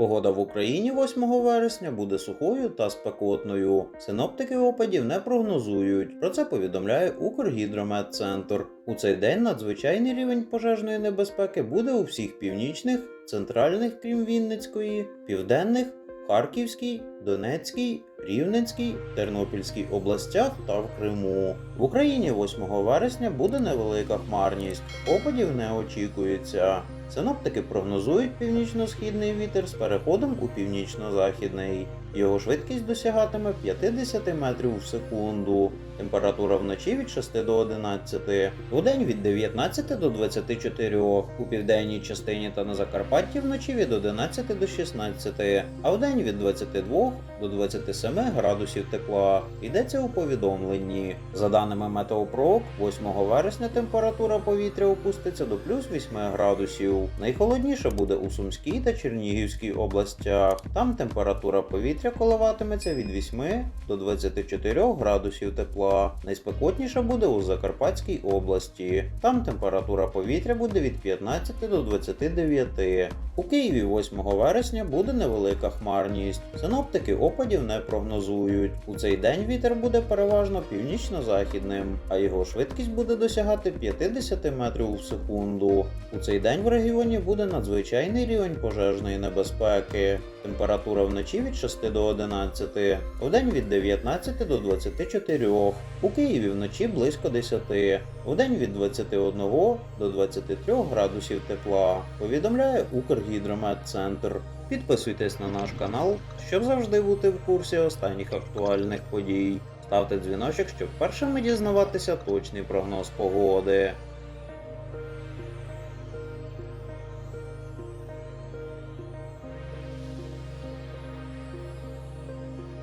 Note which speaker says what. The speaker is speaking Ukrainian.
Speaker 1: Погода в Україні 8 вересня буде сухою та спекотною. Синоптики опадів не прогнозують. Про це повідомляє Укргідрометцентр. У цей день надзвичайний рівень пожежної небезпеки буде у всіх північних, центральних, крім Вінницької, південних, Харківській, Донецькій, Рівненській, Тернопільській областях та в Криму. В Україні 8 вересня буде невелика хмарність, опадів не очікується. Синоптики прогнозують північно-східний вітер з переходом у північно-західний. Його швидкість досягатиме 50 метрів в секунду. Температура вночі від 6 до 11, вдень від 19 до 24, у південній частині та на Закарпатті вночі від 11 до 16, а вдень від 22 до 27 градусів тепла. Йдеться у повідомленні. За даними Метеопрок, 8 вересня температура повітря опуститься до плюс 8 градусів. Найхолодніше буде у Сумській та Чернігівській областях. Там температура повітря коливатиметься від 8 до 24 градусів тепла. Найспекотніше буде у Закарпатській області. Там температура повітря буде від 15 до 29. У Києві 8 вересня буде невелика хмарність. Синоптики опадів не прогнозують. У цей день вітер буде переважно північно-західним, а його швидкість буде досягати 50 метрів в секунду. У цей день в регіоні буде надзвичайний рівень пожежної небезпеки. Температура вночі від 6 до 11, вдень від 19 до 24. У Києві вночі близько 10, вдень від 21 до 23 градусів тепла. Повідомляє Укргідрометцентр. Підписуйтесь на наш канал, щоб завжди бути в курсі останніх актуальних подій. Ставте дзвіночок, щоб першими дізнаватися точний прогноз погоди.